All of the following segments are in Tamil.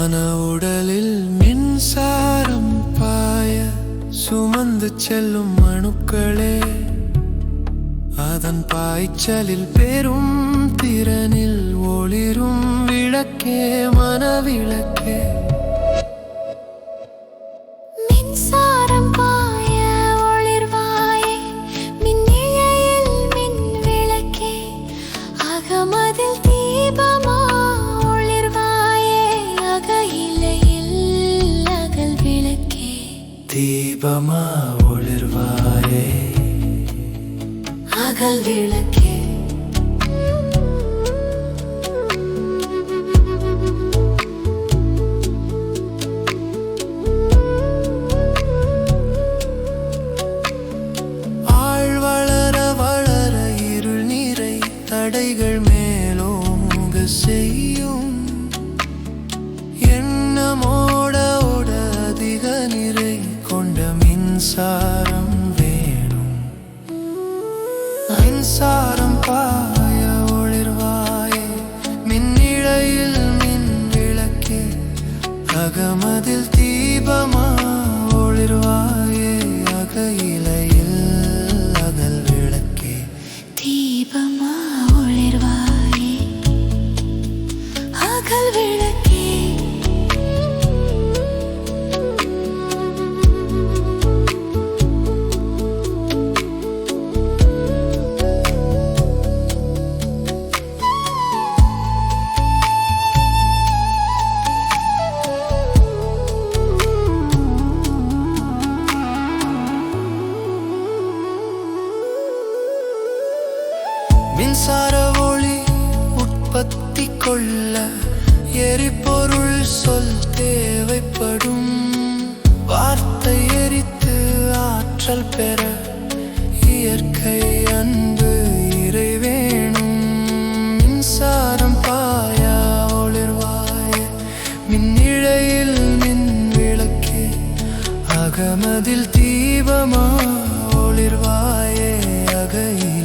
மன உடலில் மின்சாரம் பாய சுமந்து செல்லும் மனுக்களே அதன் பாய்ச்சலில் பெரும் திறனில் ஒளிரும் விளக்கே மனவிளக்கே. அகல் விளக்கே. ஆள் வளர வளர இருள் நீரை தடைகள் மேலோங்க செய்யும். எண்ணமோட ஓட அதிக நிறை கொண்ட மின்சார மின்சாரம் கொள்ள எரிபொருள் சொல் தேவைப்படும். வார்த்தை எரித்து ஆற்றல் பெற இயற்கை அன்பு இறை வேணும் மின்சாரம் பாயா ஒளிர்வாய மின்னிழையில் மின் விளக்கே அகமதில் தீபமா ஒளிர்வாயே அகையே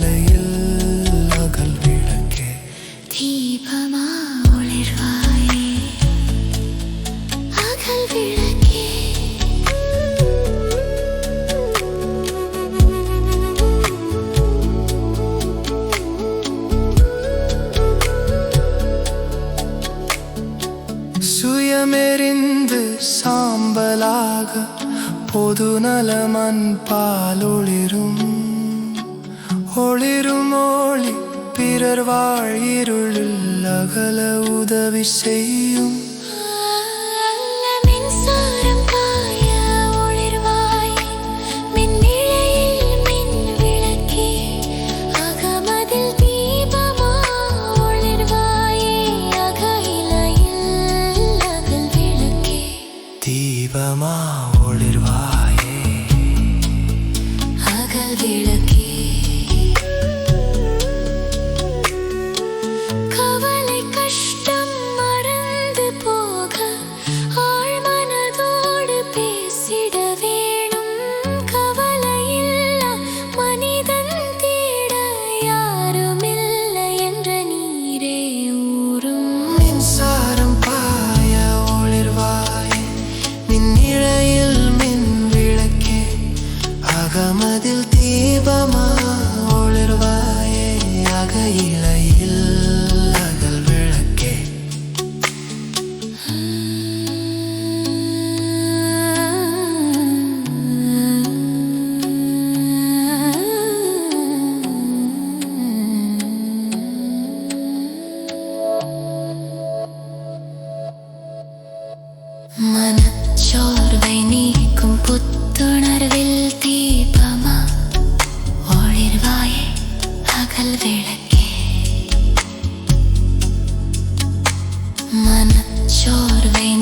சுயமெறிந்து சாம்பலாக பொது நலமன் பாலொளிரும். ஒளிரும் ஒளி பிறர் வாழ் இருளில் உதவி செய்யும் மின்சாரம் பாய ஒளிர்வாயே மின்னிழையில் மின் മനച്ചോർവൈ നീക്കും പുത്തുണർവിൽ ദീപമ. ഒളിർവായെ അകൽ വിളക്കേ. മനച്ചോർവൈ